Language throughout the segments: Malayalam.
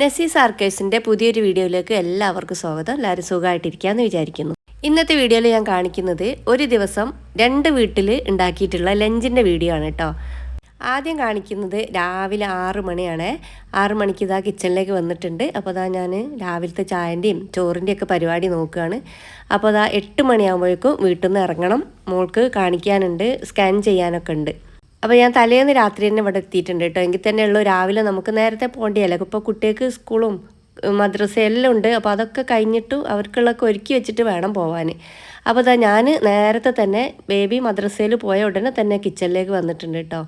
നസീസ് ആർക്കേഴ്സിന്റെ പുതിയൊരു വീഡിയോയിലേക്ക് എല്ലാവർക്കും സ്വാഗതം. എല്ലാവരും സുഖമായിട്ടിരിക്കാമെന്ന് വിചാരിക്കുന്നു. ഇന്നത്തെ വീഡിയോയിൽ ഞാൻ കാണിക്കുന്നത് ഒരു ദിവസം രണ്ട് വീട്ടിൽ ഉണ്ടാക്കിയിട്ടുള്ള ലഞ്ചിന്റെ വീഡിയോ ആണ് കേട്ടോ ആദ്യം കാണിക്കുന്നത് രാവിലെ ആറ് മണിയാണ്. ആറ് മണിക്ക് ഇതാ കിച്ചണിലേക്ക് വന്നിട്ടുണ്ട്. അപ്പോൾ അതാ ഞാൻ രാവിലത്തെ ചായന്റെയും ചോറിന്റെയും ഒക്കെ പരിപാടി നോക്കുകയാണ്. അപ്പോൾ അതാ എട്ട് മണിയാകുമ്പോഴേക്കും വീട്ടിൽ നിന്ന് ഇറങ്ങണം. മോൾക്ക് കാണിക്കാനുണ്ട് സ്കാൻ ചെയ്യാനൊക്കെ ഉണ്ട്. അപ്പോൾ ഞാൻ തലേന്ന് രാത്രി തന്നെ ഇവിടെ എത്തിയിട്ടുണ്ട് കേട്ടോ. എങ്കിൽ തന്നെ ഉള്ളൂ. രാവിലെ നമുക്ക് നേരത്തെ പോകേണ്ടിയല്ലേ? ഇപ്പോൾ കുട്ടികൾക്ക് സ്കൂളും മദ്രസ എല്ലാം ഉണ്ട്. അപ്പോൾ അതൊക്കെ കഴിഞ്ഞിട്ട് അവർക്കുള്ളതൊക്കെ ഒരുക്കി വെച്ചിട്ട് വേണം പോവാൻ അപ്പോൾ അതാ ഞാൻ നേരത്തെ തന്നെ ബേബി മദ്രസയിൽ പോയ ഉടനെ തന്നെ കിച്ചണിലേക്ക് വന്നിട്ടുണ്ട് കേട്ടോ.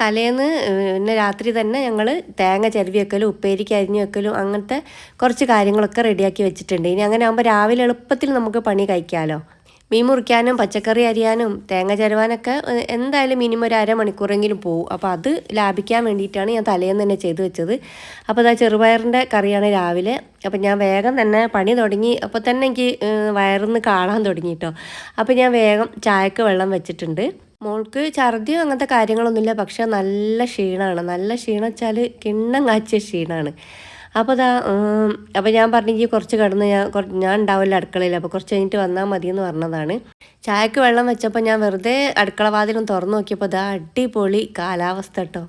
തലേന്ന് പിന്നെ രാത്രി തന്നെ ഞങ്ങൾ തേങ്ങ ചരുവി വെക്കലും ഉപ്പേരിക്ക് അരിഞ്ഞു വെക്കലും അങ്ങനത്തെ കുറച്ച് കാര്യങ്ങളൊക്കെ റെഡിയാക്കി വെച്ചിട്ടുണ്ട്. ഇനി അങ്ങനെ ആകുമ്പോൾ രാവിലെ എളുപ്പത്തിൽ നമുക്ക് പണി കഴിക്കാമല്ലോ മീൻ മുറിക്കാനും പച്ചക്കറി അരിയാനും തേങ്ങ ചരുവാനൊക്കെ എന്തായാലും മിനിമം ഒരു അരമണിക്കൂറെങ്കിലും പോകും അപ്പോൾ അത് ലാഭിക്കാൻ വേണ്ടിയിട്ടാണ് ഞാൻ തലേന്ന് തന്നെ ചെയ്തു വെച്ചത്. അപ്പോൾ അതാ ചെറുപയറിന്റെ കറിയാണ് രാവിലെ. അപ്പം ഞാൻ വേഗം തന്നെ പണി തുടങ്ങി. അപ്പോൾ തന്നെ എനിക്ക് വയറിന്ന് കാണാൻ തുടങ്ങി കേട്ടോ അപ്പോൾ ഞാൻ വേഗം ചായക്ക് വെള്ളം വെച്ചിട്ടുണ്ട്. മോൾക്ക് ഛർദിയോ അങ്ങനത്തെ കാര്യങ്ങളൊന്നുമില്ല. പക്ഷേ നല്ല ക്ഷീണമാണ് നല്ല ക്ഷീണം വെച്ചാൽ കിണ്ണം കാച്ചിയ ക്ഷീണമാണ് അപ്പോൾ അതാ അപ്പോൾ ഞാൻ പറഞ്ഞെങ്കിൽ കുറച്ച് കിടന്ന് ഞാൻ ഞാൻ ഉണ്ടാവില്ല അടുക്കളയിൽ അപ്പോൾ കുറച്ച് കഴിഞ്ഞിട്ട് വന്നാൽ മതി എന്ന് പറഞ്ഞതാണ്. ചായക്ക് വെള്ളം വെച്ചപ്പോൾ ഞാൻ വെറുതെ അടുക്കള വാതിലും തുറന്നു നോക്കിയപ്പോൾ അതാ അടിപൊളി കാലാവസ്ഥ കേട്ടോ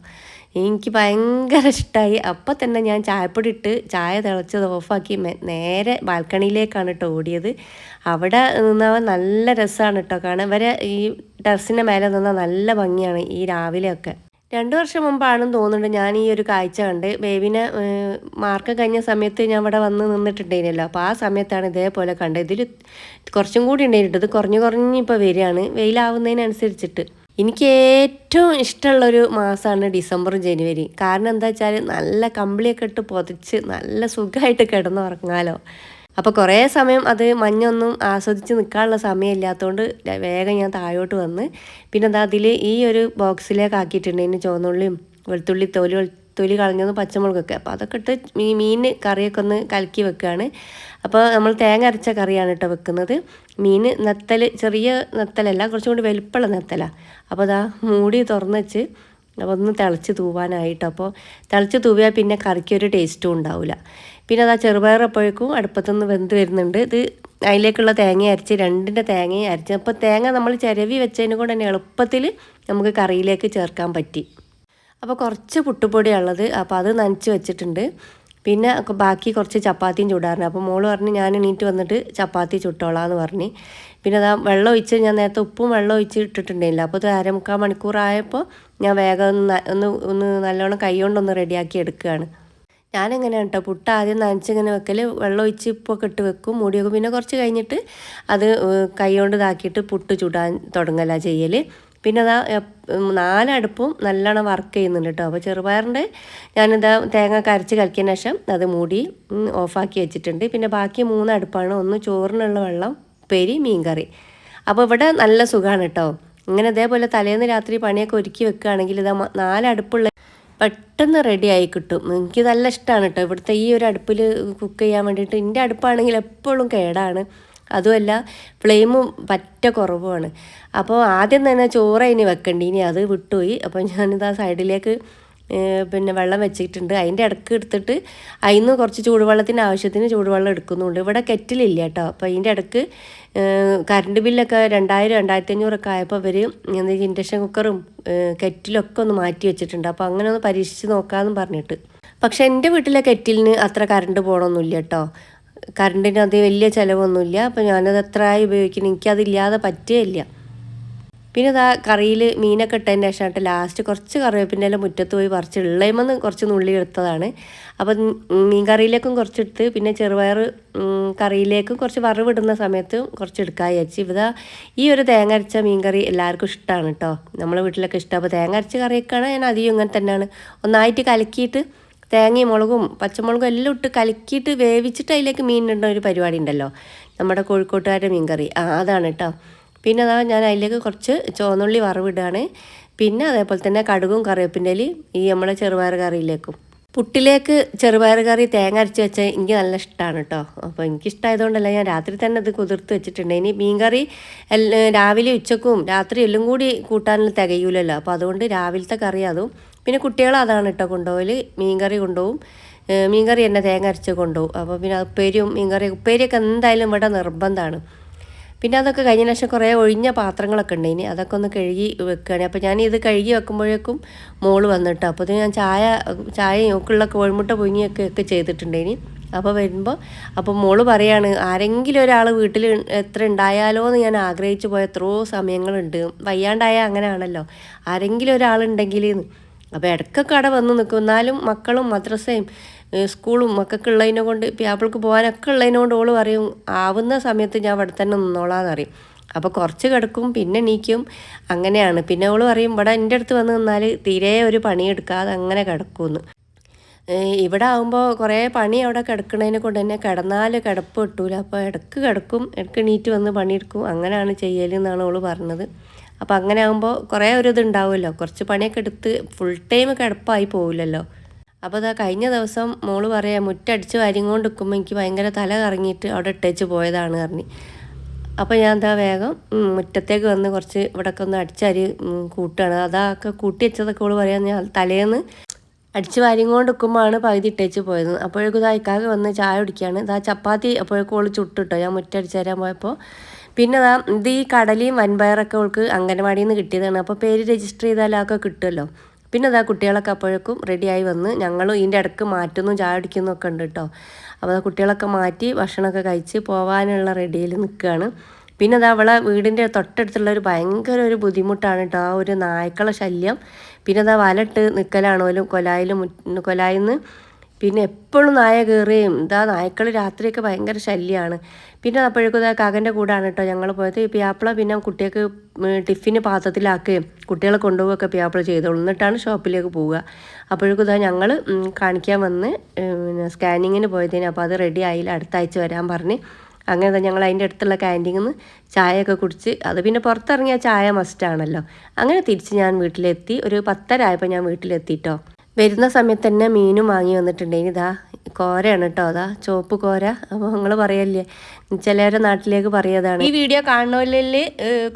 എനിക്ക് ഭയങ്കര ഇഷ്ടമായി അപ്പോൾ തന്നെ ഞാൻ ചായപ്പൊടി ഇട്ട് ചായ തിളച്ചത് ഓഫാക്കി നേരെ ബാൽക്കണിയിലേക്കാണ് കേട്ടോ ഓടിയത്. അവിടെ നിന്നാൽ നല്ല രസമാണ് കേട്ടോ കാണാൻ. വരെ ഈ ടെറസിന്റെ മേലെ നിന്നാൽ നല്ല ഭംഗിയാണ് ഈ രാവിലെയൊക്കെ. രണ്ടു വർഷം മുമ്പാണെന്ന് തോന്നുന്നുണ്ട് ഞാൻ ഈ ഒരു കാഴ്ച കണ്ട്. ബേബിനെ മാർക്ക് കഴിഞ്ഞ സമയത്ത് ഞാൻ ഇവിടെ വന്ന് നിന്നിട്ടുണ്ടായിരുന്നല്ലോ. അപ്പോൾ ആ സമയത്താണ് ഇതേപോലെ കണ്ടത്. ഇതിൽ കുറച്ചും കൂടി ഉണ്ടായിട്ടുണ്ട്. ഇത് കുറഞ്ഞു കുറഞ്ഞ് ഇപ്പോൾ വരികയാണ്. വെയിലാവുന്നതിനനുസരിച്ചിട്ട്. എനിക്ക് ഏറ്റവും ഇഷ്ടമുള്ളൊരു മാസമാണ് ഡിസംബർ ജനുവരി. കാരണം എന്താ വെച്ചാൽ നല്ല കമ്പിളിയൊക്കെ ഇട്ട് പൊതിച്ച് നല്ല സുഖമായിട്ട് കിടന്നുറങ്ങാലോ. അപ്പോൾ കുറേ സമയം അത് മഞ്ഞൊന്നും ആസ്വദിച്ച് നിൽക്കാനുള്ള സമയമില്ലാത്തതുകൊണ്ട് വേഗം ഞാൻ താഴോട്ട് വന്ന്. പിന്നെ എന്താ അതിൽ ഈ ഒരു ബോക്സിലേക്ക് ആക്കിയിട്ടുണ്ട് ഇതിന് ചുവന്നുള്ളിയും വെളുത്തുള്ളി തൊലി തൊലി കളഞ്ഞതും പച്ചമുളകൊക്കെ. അപ്പോൾ അതൊക്കെ ഇട്ട് മീ മീൻ കറിയൊക്കെ ഒന്ന് കലക്കി വെക്കുകയാണ് അപ്പോൾ നമ്മൾ തേങ്ങ അരച്ച കറിയാണ് കേട്ടോ വെക്കുന്നത്. മീൻ നത്തൽ ചെറിയ നത്തലല്ല കുറച്ചും കൂടി വലുപ്പമുള്ള നത്തല. അപ്പോൾ അതാ മൂടി തുറന്ന് വെച്ച് അപ്പോൾ ഒന്ന് തിളച്ച് തൂവാനായിട്ട്. അപ്പോൾ തിളച്ച് തൂവിയാൽ പിന്നെ കറിക്ക് ഒരു ടേസ്റ്റും ഉണ്ടാവില്ല പിന്നെ അത് ചെറുപയർ അപ്പോഴേക്കും അടുപ്പത്തുനിന്ന് വെന്ത് വരുന്നുണ്ട്. ഇത് അതിലേക്കുള്ള തേങ്ങ അരച്ച് രണ്ടിന്റെ തേങ്ങയും അരച്ച്. അപ്പോൾ തേങ്ങ നമ്മൾ ചിരവി വെച്ചതിന് കൊണ്ട് തന്നെ എളുപ്പത്തിൽ നമുക്ക് കറിയിലേക്ക് ചേർക്കാൻ പറ്റി. അപ്പോൾ കുറച്ച് പുട്ടുപൊടിയുള്ളത് അപ്പോൾ അത് നനച്ച് വെച്ചിട്ടുണ്ട്. പിന്നെ ബാക്കി കുറച്ച് ചപ്പാത്തിയും ചൂടാറുണ്ട് അപ്പോൾ മോൾ പറഞ്ഞ് ഞാൻ എണീറ്റ് വന്നിട്ട് ചപ്പാത്തി ചുട്ടോളാന്ന് പറഞ്ഞ്. പിന്നെ അതാ വെള്ളം ഒഴിച്ച് ഞാൻ നേരത്തെ ഉപ്പും വെള്ളം ഒഴിച്ച് ഇട്ടിട്ടുണ്ടായില്ല അപ്പോൾ ഒരു അരമുക്കാൽ മണിക്കൂറായപ്പോൾ ഞാൻ വേഗം ഒന്ന് ഒന്ന് നല്ലോണം കൈ കൊണ്ടൊന്ന് റെഡിയാക്കി എടുക്കുകയാണ്. ഞാനെങ്ങനെയാണ് കേട്ടോ പുട്ട് ആദ്യം നനച്ചിങ്ങനെ വെക്കൽ വെള്ളം ഒഴിച്ച് ഇപ്പൊക്കെ ഇട്ട് വെക്കും മൂടി വെക്കും പിന്നെ കുറച്ച് കഴിഞ്ഞിട്ട് അത് കൈ കൊണ്ട് ഇതാക്കിയിട്ട് പുട്ട് ചുടാൻ തുടങ്ങല ചെയ്യൽ പിന്നെ അതാ നാലടുപ്പും നല്ലോണം വർക്ക് ചെയ്യുന്നുണ്ട് കേട്ടോ അപ്പോൾ ചെറുപയറിന്റെ ഞാനിതാ തേങ്ങ കരച്ച് കലക്കിയതിന് ശേഷം അത് മൂടി ഓഫാക്കി വെച്ചിട്ടുണ്ട്. പിന്നെ ബാക്കി മൂന്ന് അടുപ്പാണ്. ഒന്ന് ചോറിനുള്ള വെള്ളം ഉപ്പേരി മീൻകറി. അപ്പോൾ ഇവിടെ നല്ല സുഖമാണ് കേട്ടോ ഇങ്ങനെ ഇതേപോലെ തലേന്ന് രാത്രി പണിയൊക്കെ ഒരുക്കി വെക്കുകയാണെങ്കിൽ ഇതാ നാലടുപ്പുള്ള പെട്ടെന്ന് റെഡി ആയി കിട്ടും. എനിക്ക് നല്ല ഇഷ്ടമാണ് കേട്ടോ ഇവിടുത്തെ ഈ ഒരു അടുപ്പിൽ കുക്ക് ചെയ്യാൻ വേണ്ടിയിട്ട്. എന്റെ അടുപ്പാണെങ്കിൽ എപ്പോഴും കേടാണ്. അതുമല്ല ഫ്ലെയിമും പറ്റ കുറവുമാണ്. അപ്പോൾ ആദ്യം തന്നെ ചോറ് അതിന് വെക്കണ്ട. ഇനി അത് വിട്ടുപോയി. അപ്പോൾ ഞാനിതാ സൈഡിലേക്ക് പിന്നെ വെള്ളം വെച്ചിട്ടുണ്ട്. അതിന്റെ ഇടയ്ക്ക് എടുത്തിട്ട് അതിന്ന് കുറച്ച് ചൂടുവെള്ളത്തിന്റെ ആവശ്യത്തിന് ചൂടുവെള്ളം എടുക്കുന്നുണ്ട്. ഇവിടെ കെറ്റിലില്ല കേട്ടോ. അപ്പോൾ അതിന്റെ ഇടയ്ക്ക് കറണ്ട് ബില്ലൊക്കെ രണ്ടായിരം രണ്ടായിരത്തി അഞ്ഞൂറൊക്കെ ആയപ്പോൾ ഇവർ ഇൻഡക്ഷൻ കുക്കറും കെറ്റിലൊക്കെ ഒന്ന് മാറ്റി വെച്ചിട്ടുണ്ട്. അപ്പോൾ അങ്ങനെ ഒന്ന് പരീക്ഷിച്ച് നോക്കാമെന്ന് പറഞ്ഞിട്ട്. പക്ഷെ എന്റെ വീട്ടിലെ കെറ്റിലിന് അത്ര കറണ്ട് പോകണമൊന്നുമില്ല കേട്ടോ. കറണ്ടിന് അത് വലിയ ചിലവൊന്നുമില്ല. അപ്പോൾ ഞാനത് എത്ര ആയി ഉപയോഗിക്കുന്നു. എനിക്കതില്ലാതെ പറ്റുകയില്ല. പിന്നെ ഇതാ കറിയിൽ മീനൊക്കെ ഇട്ടതിന്റെ ശേഷമായിട്ട് ലാസ്റ്റ് കുറച്ച് കറിവേപ്പിന്റെ എല്ലാം മുറ്റത്ത് പോയി പറിച്ച് ഉള്ളയിമെന്ന് കുറച്ച് നുള്ളി എടുത്തതാണ്. അപ്പം മീൻ കറിയിലേക്കും കുറച്ചെടുത്ത് പിന്നെ ചെറുപയർ കറിയിലേക്കും കുറച്ച് വറവിടുന്ന സമയത്ത് കുറച്ച് എടുക്കാൻ വിചാരിച്ച്. ഇതാ ഈ ഒരു തേങ്ങ അരച്ച മീൻ കറി എല്ലാവർക്കും ഇഷ്ടമാണ് കേട്ടോ നമ്മളെ വീട്ടിലൊക്കെ ഇഷ്ടം. അപ്പോൾ തേങ്ങ അരച്ച കറിയൊക്കെയാണ് ഞാൻ അധികം ഇങ്ങനെ തന്നെയാണ്. ഒന്നായിട്ട് കലക്കിയിട്ട് തേങ്ങയും മുളകും പച്ചമുളകും എല്ലാം ഇട്ട് കലക്കിയിട്ട് വേവിച്ചിട്ട് അതിലേക്ക് മീനിടുന്ന ഒരു പരിപാടി ഉണ്ടല്ലോ. നമ്മുടെ കോഴിക്കോട്ടുകാരുടെ മീൻകറി. ആ അതാണ് കേട്ടോ. പിന്നെ അതാ ഞാൻ അതിലേക്ക് കുറച്ച് ചുവന്നുള്ളി വറവിടുകയാണ്. പിന്നെ അതേപോലെ തന്നെ കടുകും കറിവേപ്പിന്റെ ഈ നമ്മുടെ ചെറുപയർ കറിയിലേക്കും. പുട്ടിലേക്ക് ചെറുപയർ കറി തേങ്ങ അരച്ച് വെച്ചാൽ എനിക്ക് നല്ല ഇഷ്ടമാണ് കേട്ടോ. അപ്പോൾ എനിക്കിഷ്ടമായതുകൊണ്ടല്ല ഞാൻ രാത്രി തന്നെ അത് കുതിർത്ത് വെച്ചിട്ടുണ്ട്. ഇനി മീൻകറി രാവിലെ ഉച്ചക്കും രാത്രി എല്ലാം കൂടി കൂട്ടാനിൽ തികയൂലല്ലോ. അപ്പോൾ അതുകൊണ്ട് രാവിലത്തെ കറി അതും. പിന്നെ കുട്ടികൾ അതാണ് കേട്ടോ കൊണ്ടുപോകൽ മീൻകറി കൊണ്ടുപോകും. മീൻകറി തന്നെ തേങ്ങ അരച്ച് കൊണ്ടുപോകും. അപ്പോൾ പിന്നെ ഉപ്പേരിയും മീൻകറി ഉപ്പേരിയൊക്കെ എന്തായാലും ഇവിടെ നിർബന്ധമാണ്. പിന്നെ അതൊക്കെ കഴിഞ്ഞ ശേഷം കുറേ ഒഴിഞ്ഞ പാത്രങ്ങളൊക്കെ ഉണ്ട് ഇനി അതൊക്കെ ഒന്ന് കഴുകി വെക്കുകയാണ്. അപ്പോൾ ഞാൻ ഇത് കഴുകി വെക്കുമ്പോഴേക്കും മോൾ വന്നിട്ട് അപ്പോൾ ഇത് ഞാൻ ചായ ചായയും ഒക്കെയുള്ള കോഴിമുട്ട പുഴുങ്ങിയൊക്കെ ഒക്കെ ചെയ്തിട്ടുണ്ട് ഇനി. അപ്പോൾ വരുമ്പോൾ അപ്പോൾ മോൾ പറയാണ് ആരെങ്കിലും ഒരാൾ വീട്ടിൽ എത്ര ഉണ്ടായാലോ എന്ന് ഞാൻ ആഗ്രഹിച്ചു പോയ എത്രയോ സമയങ്ങളുണ്ട്. വയ്യാണ്ടായ അങ്ങനെയാണല്ലോ. ആരെങ്കിലും ഒരാളുണ്ടെങ്കിൽ അപ്പോൾ ഇടയ്ക്കൊക്കെ അവിടെ വന്ന് നിൽക്കും എന്നാലും മക്കളും മദ്രസയും സ്കൂളും മക്കൾക്ക് ഉള്ളതിനെ കൊണ്ട് പ്യാപ്പിൾക്ക് പോകാനൊക്കെ ഉള്ളതിനെ കൊണ്ട് ഓൾ പറയും ആവുന്ന സമയത്ത് ഞാൻ ഇവിടെ തന്നെ നിന്നോളാന്ന് പറയും. അപ്പോൾ കുറച്ച് കിടക്കും പിന്നെ നീക്കും അങ്ങനെയാണ്. പിന്നെ അവൾ പറയും ഇവിടെ എന്റെ അടുത്ത് വന്ന് നിന്നാൽ തീരെ ഒരു പണിയെടുക്കാതെ അങ്ങനെ കിടക്കുമെന്ന്. ഇവിടെ ആകുമ്പോൾ കുറേ പണി അവിടെ കിടക്കണതിനെ കൊണ്ട് തന്നെ കിടന്നാൽ കിടപ്പ് കിട്ടൂല. അപ്പോൾ ഇടയ്ക്ക് കിടക്കും ഇടയ്ക്ക് നീറ്റ് വന്ന് പണിയെടുക്കും. അങ്ങനെയാണ് ചെയ്യൽ എന്നാണ് ഓൾ പറഞ്ഞത്. അപ്പോൾ അങ്ങനെ ആകുമ്പോൾ കുറേ ഒരു ഇതുണ്ടാവുമല്ലോ കുറച്ച് പണിയൊക്കെ എടുത്ത് ഫുൾ ടൈം കിടപ്പായി പോവില്ലല്ലോ. അപ്പോൾ അതാ കഴിഞ്ഞ ദിവസം മോൾ പറയാം മുറ്റടിച്ച് വാരിങ്ങോണ്ട് നിൽക്കുമ്പോൾ എനിക്ക് ഭയങ്കര തല കറങ്ങിയിട്ട് അവിടെ ഇട്ടേച്ച് പോയതാണ് പറഞ്ഞ്. അപ്പോൾ ഞാൻ എന്താ വേഗം മുറ്റത്തേക്ക് വന്ന് കുറച്ച് ഇവിടെയൊക്കെ ഒന്ന് അടിച്ചരി കൂട്ടുകയാണ് അതൊക്കെ കൂട്ടി വെച്ചതൊക്കെ ഓൾ പറയാൻ ഞാൻ തലേന്ന് അടിച്ച് വാരിങ്ങോണ്ട് നിൽക്കുമ്പോഴാണ് പകുതി ഇട്ടേച്ച് പോയത്. അപ്പോഴേക്കും ഇതാ ഇക്കാക്ക് വന്ന് ചായ കുടിക്കുകയാണ് ഇതാ ചപ്പാത്തി അപ്പോഴേക്കും ഓൾ ചുട്ടിട്ടോ ഞാൻ മുറ്റടിച്ച് തരാൻ പോയപ്പോൾ പിന്നെ ഇതാ ഇത് ഈ കടലയും വൻപയറൊക്കെ അവൾക്ക് അംഗനവാടിയിൽ നിന്ന് കിട്ടിയതാണ്. അപ്പോൾ പേര് രജിസ്റ്റർ ചെയ്താലൊക്കെ കിട്ടുമല്ലോ. പിന്നെ അതാ കുട്ടികളൊക്കെ അപ്പോഴേക്കും റെഡിയായി വന്ന് ഞങ്ങളും ഇതിന്റെ ഇടയ്ക്ക് മാറ്റുന്നു ചായ ഒക്കെ ഉണ്ട് കേട്ടോ അപ്പോൾ അതാ കുട്ടികളൊക്കെ മാറ്റി ഭക്ഷണമൊക്കെ കഴിച്ച് പോകാനുള്ള റെഡിയിൽ നിൽക്കുകയാണ്. പിന്നെ അതാ അവളെ വീടിന്റെ തൊട്ടടുത്തുള്ള ഒരു ഭയങ്കര ഒരു ബുദ്ധിമുട്ടാണ് കേട്ടോ ആ ഒരു നായ്ക്കളെ ശല്യം. പിന്നെ അതാ വലട്ട് നിൽക്കലാണോലും കൊലായിലും കൊലായിന്ന് പിന്നെ എപ്പോഴും നായ കയറുകയും ഇതാ നായ്ക്കൾ രാത്രിയൊക്കെ ഭയങ്കര ശല്യമാണ് പിന്നെ അപ്പോഴേക്കും ഇതാ കാകന്റെ കൂടാണ് കേട്ടോ ഞങ്ങൾ പോയത്. പിയാപ്പിള പിന്നെ കുട്ടികൾക്ക് ടിഫിന് പാത്രത്തിലാക്കുകയും കുട്ടികളെ കൊണ്ടുപോവുകയൊക്കെ പിയാപ്പിള ചെയ്തോളൂ. എന്നിട്ടാണ് ഷോപ്പിലേക്ക് പോവുക. അപ്പോഴേക്കും ഇതാ ഞങ്ങൾ കാണിക്കാൻ വന്ന് പിന്നെ സ്കാനിങ്ങിന് പോയതിന്. അപ്പോൾ അത് റെഡി ആയില്ല. അടുത്ത ആഴ്ച വരാൻ പറഞ്ഞ്. അങ്ങനെ ഞങ്ങൾ അതിന്റെ അടുത്തുള്ള ക്യാന്റീനിൽ നിന്ന് ചായയൊക്കെ കുടിച്ച് അത് പിന്നെ പുറത്തിറങ്ങിയ ചായ മസ്റ്റാണല്ലോ അങ്ങനെ തിരിച്ച് ഞാൻ വീട്ടിലെത്തി. ഒരു പത്തര ആയപ്പോൾ ഞാൻ വീട്ടിലെത്തിട്ടോ വരുന്ന സമയത്ത് തന്നെ മീനും വാങ്ങി വന്നിട്ടുണ്ടെങ്കിൽ ഇതാ കോരയാണ് കേട്ടോ അതാ ചുവപ്പ് കോര. അപ്പോൾ നിങ്ങൾ പറയല്ലേ ചിലവരുടെ നാട്ടിലേക്ക് പറയതാണ്. ഈ വീഡിയോ കാണുന്നവരിൽ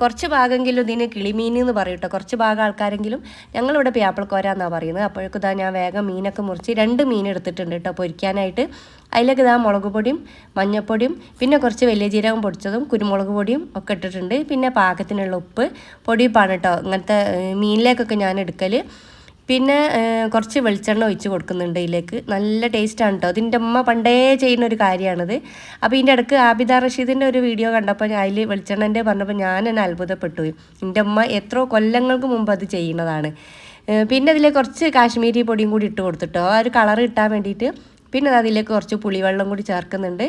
കുറച്ച് ഭാഗമെങ്കിലും ഇതിന് കിളിമീൻ എന്ന് പറയും കേട്ടോ. കുറച്ച് ഭാഗം ആൾക്കാരെങ്കിലും ഞങ്ങളിവിടെ പിയാപ്പിളക്കോര എന്നാണ് പറയുന്നത്. അപ്പോഴേക്കും ഇതാ ഞാൻ വേഗം മീനൊക്കെ മുറിച്ച് രണ്ട് മീൻ എടുത്തിട്ടുണ്ട് കേട്ടോ പൊരിക്കാനായിട്ട്. അതിലേക്ക് ഇതാ മുളക് പൊടിയും മഞ്ഞൾപ്പൊടിയും പിന്നെ കുറച്ച് വലിയ ജീരകം പൊടിച്ചതും കുരുമുളക് പൊടിയും ഒക്കെ ഇട്ടിട്ടുണ്ട്. പിന്നെ പാകത്തിനുള്ള ഉപ്പ് പൊടിയുപ്പാണ് കേട്ടോ ഇങ്ങനത്തെ മീനിലേക്കൊക്കെ ഞാൻ എടുക്കൽ പിന്നെ കുറച്ച് വെളിച്ചെണ്ണ ഒഴിച്ച് കൊടുക്കുന്നുണ്ട് ഇതിലേക്ക്. നല്ല ടേസ്റ്റാണ് കേട്ടോ അതിന്റെ അമ്മ പണ്ടേ ചെയ്യുന്ന ഒരു കാര്യമാണിത് അപ്പോൾ ഇതിന്റെ ഇടയ്ക്ക് ആബിദ റഷീദിന്റെ ഒരു വീഡിയോ കണ്ടപ്പോൾ അതിൽ വെളിച്ചെണ്ണന്റെ പറഞ്ഞപ്പോൾ ഞാൻ തന്നെ അത്ഭുതപ്പെട്ടു. എന്റെ അമ്മ എത്രയോ കൊല്ലങ്ങൾക്ക് മുമ്പ് അത് ചെയ്യുന്നതാണ്. പിന്നെ അതിലേക്ക് കുറച്ച് കാശ്മീരി പൊടിയും കൂടി ഇട്ട് കൊടുത്തിട്ടോ. ആ ഒരു കളർ കിട്ടാൻ വേണ്ടിയിട്ട് പിന്നെ അത് അതിലേക്ക് കുറച്ച് പുളിവെള്ളം കൂടി ചേർക്കുന്നുണ്ട്.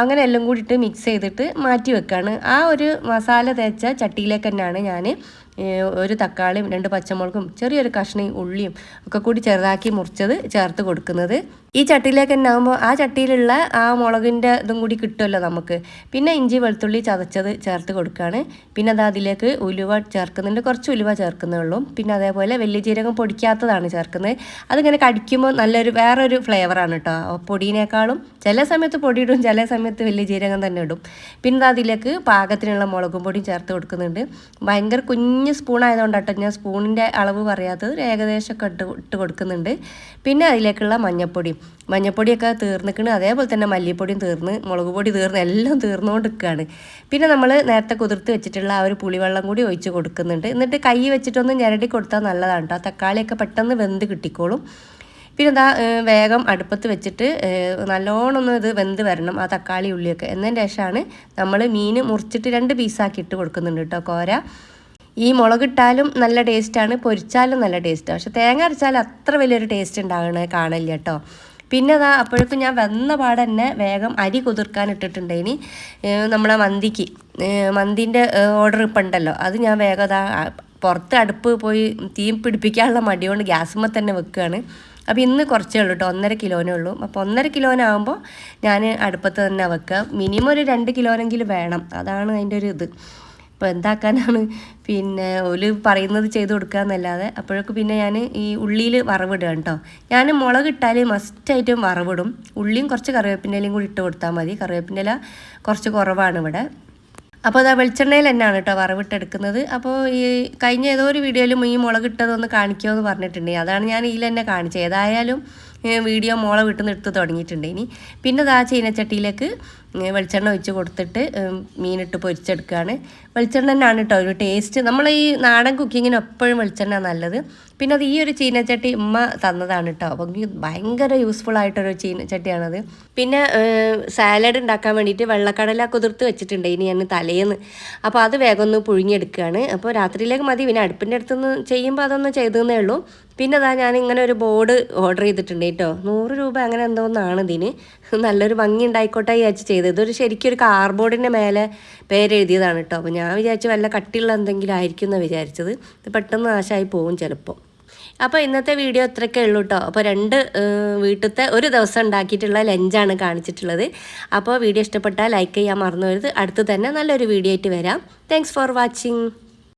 അങ്ങനെ എല്ലാം കൂടി ഇട്ട് മിക്സ് ചെയ്തിട്ട് മാറ്റി വെക്കുകയാണ് ആ ഒരു മസാല തേച്ച ചട്ടിയിലേക്ക് തന്നെയാണ് ഞാൻ ഒരു തക്കാളിയും രണ്ട് പച്ചമുളകും ചെറിയൊരു കഷ്ണി ഉള്ളിയും ഒക്കെ കൂടി ചെറുതാക്കി മുറിച്ചത് ചേർത്ത് കൊടുക്കുന്നത്. ഈ ചട്ടിയിലേക്ക് തന്നെ ആകുമ്പോൾ ആ ചട്ടിയിലുള്ള ആ മുളകിന്റെ ഇതും കൂടി കിട്ടുമല്ലോ നമുക്ക്. പിന്നെ ഇഞ്ചി വെളുത്തുള്ളി ചതച്ചത് ചേർത്ത് കൊടുക്കുകയാണ്. പിന്നെ അത് അതിലേക്ക് ഉലുവ ചേർക്കുന്നുണ്ട്. കുറച്ച് ഉലുവ ചേർക്കുന്നേ ഉള്ളൂ. പിന്നെ അതേപോലെ വലിയ ജീരകം പൊടിക്കാത്തതാണ് ചേർക്കുന്നത്. അതിങ്ങനെ കടിക്കുമ്പോൾ നല്ലൊരു വേറൊരു ഫ്ലേവറാണ് കേട്ടോ പൊടിയിനേക്കാളും ചില സമയത്ത് പൊടി ഇടും ചില സമയത്ത് വലിയ ജീരകം തന്നെ ഇടും. പിന്നെ അത് അതിലേക്ക് പാകത്തിനുള്ള മുളകും പൊടിയും ചേർത്ത് കൊടുക്കുന്നുണ്ട്. ഭയങ്കര കുഞ്ഞ് സ്പൂൺ ആയതുകൊണ്ടാട്ടോ ഞാൻ സ്പൂണിന്റെ അളവ് പറയാത്തത്. ഒരു ഏകദേശമൊക്കെ ഇട്ട് ഇട്ട് കൊടുക്കുന്നുണ്ട്. പിന്നെ അതിലേക്കുള്ള മഞ്ഞപ്പൊടി. മഞ്ഞപ്പൊടിയൊക്കെ തീർന്നിക്കണ്. അതേപോലെ തന്നെ മല്ലിപ്പൊടിയും തീർന്ന് മുളക് പൊടി തീർന്ന് എല്ലാം തീർന്നുകൊണ്ട് നിൽക്കുകയാണ് പിന്നെ നമ്മൾ നേരത്തെ കുതിർത്ത് വെച്ചിട്ടുള്ള ആ ഒരു പുളിവെള്ളം കൂടി ഒഴിച്ച് കൊടുക്കുന്നുണ്ട്. എന്നിട്ട് കൈ വെച്ചിട്ടൊന്ന് ഞരടി കൊടുത്താൽ നല്ലതാണ് കേട്ടോ തക്കാളിയൊക്കെ പെട്ടെന്ന് വെന്ത് കിട്ടിക്കോളും. പിന്നെ ഇതാ വേഗം അടുപ്പത്ത് വെച്ചിട്ട് നല്ലോണം ഇത് വെന്ത് വരണം ആ തക്കാളി ഉള്ളിയൊക്കെ. എന്നതിന് ശേഷമാണ് നമ്മൾ മീൻ മുറിച്ചിട്ട് രണ്ട് പീസാക്കി ഇട്ട് കൊടുക്കുന്നുണ്ട് കേട്ടോ കോര. ഈ മുളകിട്ടാലും നല്ല ടേസ്റ്റാണ് പൊരിച്ചാലും നല്ല ടേസ്റ്റാണ് പക്ഷെ തേങ്ങ അരച്ചാൽ അത്ര വലിയൊരു ടേസ്റ്റ് ഉണ്ടാകണ കാണില്ല കേട്ടോ. പിന്നെ അതാ അപ്പോഴേക്കും ഞാൻ വന്ന പാടെ തന്നെ വേഗം അരി കുതിർക്കാൻ ഇട്ടിട്ടുണ്ട് ഇനി നമ്മളെ മന്തിക്ക്. മന്തിന്റെ ഓർഡർ ഇപ്പം ഉണ്ടല്ലോ. അത് ഞാൻ വേഗം അതാ പുറത്ത് അടുപ്പ് പോയി തീം പിടിപ്പിക്കാനുള്ള മടിയോണ്ട് ഗ്യാസുമ്മ തന്നെ വെക്കുകയാണ് അപ്പോൾ ഇന്ന് കുറച്ചേ ഉള്ളൂ കേട്ടോ ഒന്നര കിലോനേ ഉള്ളൂ. അപ്പോൾ ഒന്നര കിലോനാകുമ്പോൾ ഞാൻ അടുപ്പത്ത് തന്നെ വെക്കുക. മിനിമം ഒരു രണ്ട് കിലോനെങ്കിലും വേണം. അതാണ് അതിന്റെ ഒരു ഇത്. ഇപ്പോൾ എന്താക്കാനാണ്? പിന്നെ ഒരു പറയുന്നത് ചെയ്ത് കൊടുക്കുക എന്നല്ലാതെ. അപ്പോഴൊക്കെ പിന്നെ ഞാൻ ഈ ഉള്ളിയിൽ വറവിടുക കേട്ടോ ഞാൻ മുളക് ഇട്ടാൽ മസ്റ്റായിട്ടും വറവിടും. ഉള്ളിയും കുറച്ച് കറിവേപ്പിന്റെ ഇലയും കൂടി ഇട്ട് കൊടുത്താൽ മതി. കറിവേപ്പിന്റെ ഇല കുറച്ച് കുറവാണ് ഇവിടെ. അപ്പോൾ അതാ വെളിച്ചെണ്ണയിൽ തന്നെയാണ് കേട്ടോ വറവിട്ടെടുക്കുന്നത് അപ്പോൾ ഈ കഴിഞ്ഞ ഏതോ ഒരു വീഡിയോയിലും ഈ മുളക് ഇട്ടതൊന്ന് കാണിക്കുമോ എന്ന് പറഞ്ഞിട്ടുണ്ടെങ്കിൽ അതാണ് ഞാൻ ഇതിൽ തന്നെ കാണിച്ചത്. ഏതായാലും വീഡിയോ മോളെ വീട്ടിൽ നിന്ന് എടുത്ത് തുടങ്ങിയിട്ടുണ്ട്. ഇനി പിന്നെ ആ ചീനച്ചട്ടിയിലേക്ക് വെളിച്ചെണ്ണ ഒഴിച്ച് കൊടുത്തിട്ട് മീനിട്ട് പൊരിച്ചെടുക്കുകയാണ് വെളിച്ചെണ്ണ തന്നെയാണ് കേട്ടോ ഒരു ടേസ്റ്റ് നമ്മൾ ഈ നാടൻ കുക്കിങ്ങിന് എപ്പോഴും വെളിച്ചെണ്ണ നല്ലത്. പിന്നെ അത് ഈ ഒരു ചീനച്ചട്ടി ഉമ്മ തന്നതാണ് കേട്ടോ അപ്പം ഭയങ്കര യൂസ്ഫുൾ ആയിട്ടൊരു ചീനച്ചട്ടിയാണത്. പിന്നെ സാലഡ് ഉണ്ടാക്കാൻ വേണ്ടിയിട്ട് വെള്ളക്കടല കുതിർത്ത് വെച്ചിട്ടുണ്ട്. ഇനി ഞാൻ തലേന്ന്. അപ്പോൾ അത് വേഗം ഒന്ന് പുഴുങ്ങിയെടുക്കുകയാണ് അപ്പോൾ രാത്രിയിലേക്ക് മതി. പിന്നെ അടുപ്പിന്റെ അടുത്തുനിന്ന് ചെയ്യുമ്പോൾ അതൊന്ന് ചെയ്തതേ ഉള്ളൂ. പിന്നെ അതാ ഞാൻ ഇങ്ങനെ ഒരു ബോർഡ് ഓർഡർ ചെയ്തിട്ടുണ്ട് കേട്ടോ. നൂറ് രൂപ അങ്ങനെ എന്തോന്നാണ് ഇതിന്. നല്ലൊരു ഭംഗി ഉണ്ടായിക്കോട്ടെ വിചാരിച്ച് ചെയ്തത്. ഇതൊരു ശരിക്കും ഒരു കാർബോർഡിന്റെ മേലെ പേരെഴുതിയതാണ് കേട്ടോ. അപ്പോൾ ഞാൻ വിചാരിച്ചു വല്ല കട്ടിയുള്ള എന്തെങ്കിലും ആയിരിക്കും എന്ന് വിചാരിച്ചത്. ഇത് പെട്ടെന്ന് നാശമായി പോകും ചിലപ്പോൾ അപ്പോൾ ഇന്നത്തെ വീഡിയോ ഇത്രയൊക്കെ ഉള്ളൂ കേട്ടോ. അപ്പോൾ രണ്ട് വീട്ടിലത്തെ ഒരു ദിവസം ഉണ്ടാക്കിയിട്ടുള്ള ലഞ്ചാണ് കാണിച്ചിട്ടുള്ളത്. അപ്പോൾ വീഡിയോ ഇഷ്ടപ്പെട്ടാൽ ലൈക്ക് ചെയ്യാൻ മറന്നു വരുത് അടുത്ത് തന്നെ നല്ലൊരു വീഡിയോ ആയിട്ട് വരാം. Thanks for watching